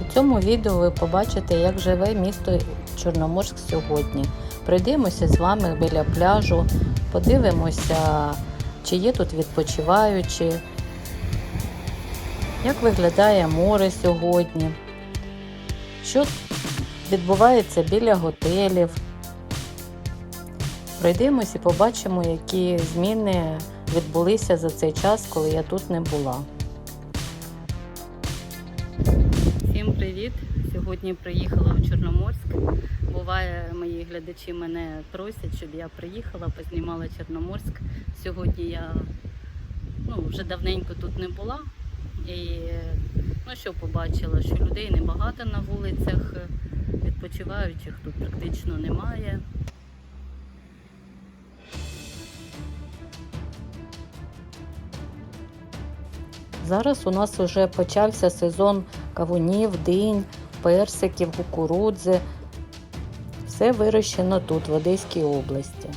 У цьому відео ви побачите, як живе місто Чорноморськ сьогодні. Пройдемося з вами біля пляжу, подивимося, чи є тут відпочиваючі, як виглядає море сьогодні, що відбувається біля готелів. Пройдемось і побачимо, які зміни відбулися за цей час, коли я тут не була. Привіт! Сьогодні приїхала у Чорноморськ. Буває, мої глядачі мене просять, щоб я приїхала, познімала Чорноморськ. Сьогодні я ну, вже давненько тут не була. І ну, що побачила, що людей небагато на вулицях, відпочиваючих тут практично немає. Зараз у нас вже почався сезон кавунів, динь, персиків, кукурудзи. Все вирощено тут, в Одеській області.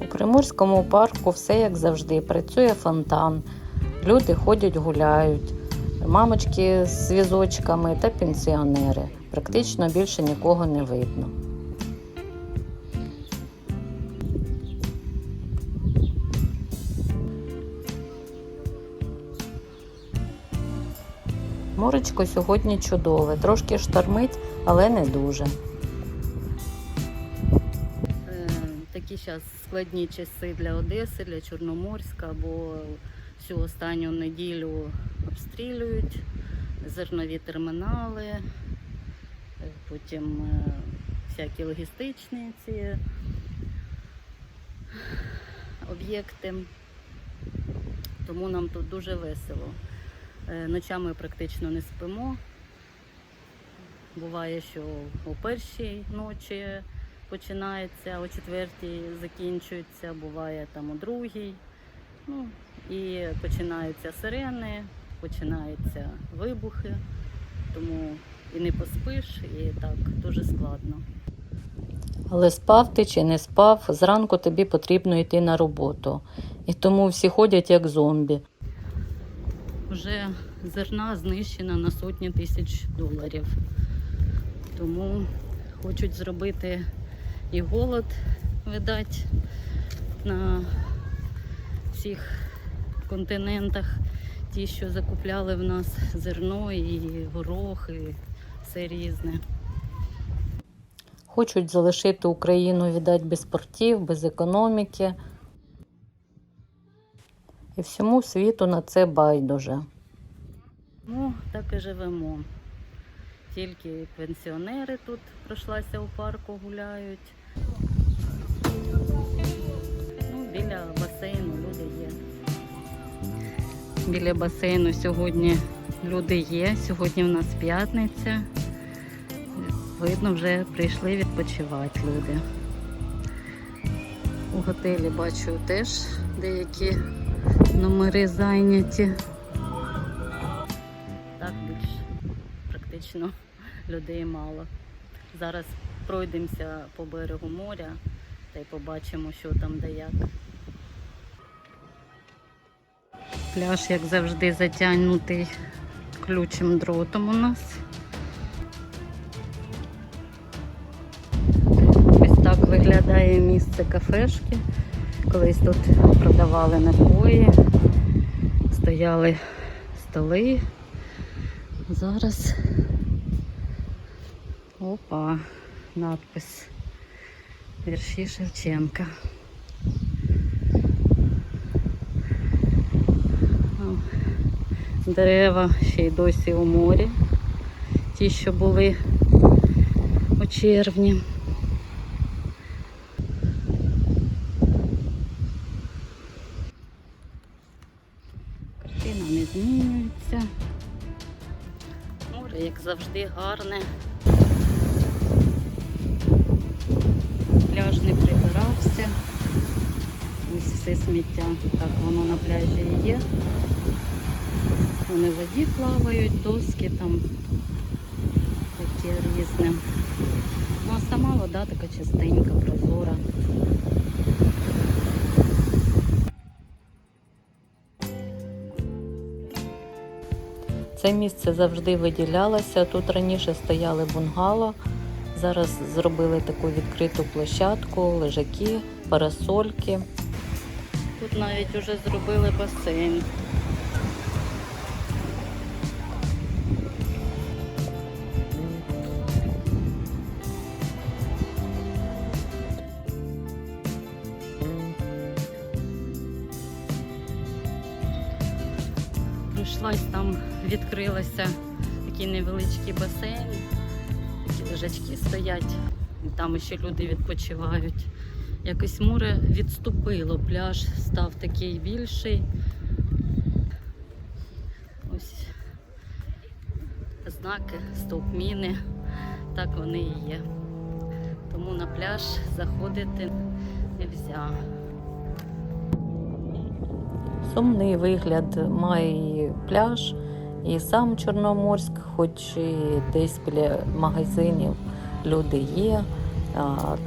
У Приморському парку все як завжди. Працює фонтан, люди ходять, гуляють, мамочки з візочками та пенсіонери. Практично більше нікого не видно. Моречко сьогодні чудове, трошки штормить, але не дуже. Е, Такі зараз складні часи для Одеси, для Чорноморська, бо всю останню неділю обстрілюють зернові термінали, е, потім е, всякі логістичні ці об'єкти. Тому нам тут дуже весело. Е, Ночами практично не спимо. Буває, що о першій ночі починається, о четвертій закінчується, буває там о другій. Ну, і починаються сирени, починаються вибухи, тому і не поспиш, і так дуже складно. Але спав ти чи не спав, зранку тобі потрібно йти на роботу. І тому всі ходять як зомбі. Вже зерна знищена на сотні тисяч доларів. Тому хочуть зробити і голод, видать, на всіх континентах. Ті, що закупляли в нас зерно і горох, і все різне. Хочуть залишити Україну, віддати без портів, без економіки. І всьому світу на це байдуже. Ну, так і живемо. Тільки пенсіонери тут пройшлася у парку, гуляють. Ну, біля басейну люди є. Біля басейну сьогодні люди є. Сьогодні в нас п'ятниця. Видно, вже прийшли відпочивати люди. У готелі бачу теж деякі номери зайняті. Так більш практично людей мало. Зараз пройдемося по берегу моря та й побачимо, що там де як. Пляж, як завжди, затягнутий ключим дротом у нас. Ось так виглядає місце кафешки. Колись тут продавали напої, стояли столи. Зараз опа, надпис вірші Шевченка. Дерева ще й досі у морі. Ті, що були у червні. Не змінюється. Море, як завжди, гарне. Пляж не прибирався. Ось все сміття. Так воно на пляжі і є. Вони в воді плавають, доски там такі різні. Ну а сама вода така чистенька, прозора. Це місце завжди виділялося. Тут раніше стояли бунгало. Зараз зробили таку відкриту площадку, лежаки, парасольки. Тут навіть вже зробили басейн. Прийшлась там, відкрилася такий невеличкий басейн, такі лежачки стоять, і там ще люди відпочивають. Якось море відступило, пляж став такий більший. Ось знаки, стовпміни, так вони і є. Тому на пляж заходити не можна. Сумний вигляд має пляж, і сам Чорноморськ, хоч і десь біля магазинів люди є,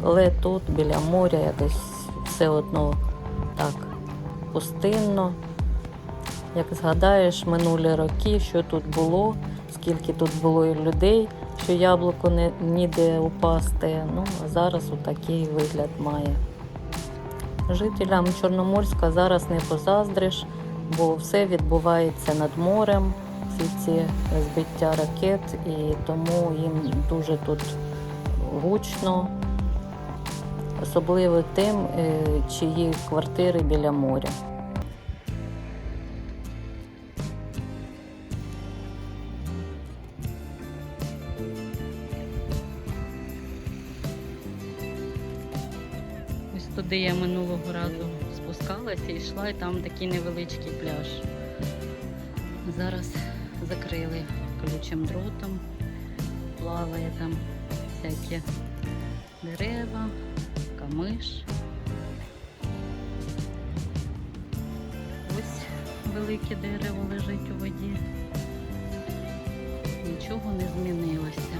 але тут біля моря якось все одно так пустинно. Як згадаєш минулі роки, що тут було, скільки тут було і людей, що яблуко не, ніде упасти. Ну, а зараз отакий вигляд має. Жителям Чорноморська зараз не позаздриш, бо все відбувається над морем, всі ці збиття ракет, і тому їм дуже тут гучно, особливо тим, е, чиї квартири біля моря. Туди я минулого разу спускалася і йшла, і там такий невеличкий пляж. Зараз закрили колючим дротом, плаває там всякі дерева, камиш. Ось велике дерево лежить у воді. Нічого не змінилося,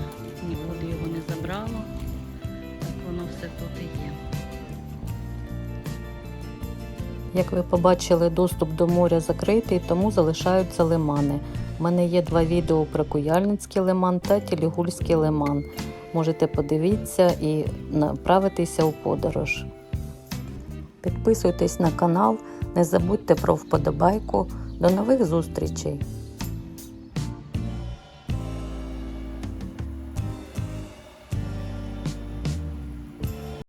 нікуди його не забрало. Так воно все тут і є. Як ви побачили, доступ до моря закритий, тому залишаються лимани. У мене є два відео про Куяльницький лиман та Тілігульський лиман. Можете подивитися і направитися у подорож. Підписуйтесь на канал, не забудьте про вподобайку. До нових зустрічей!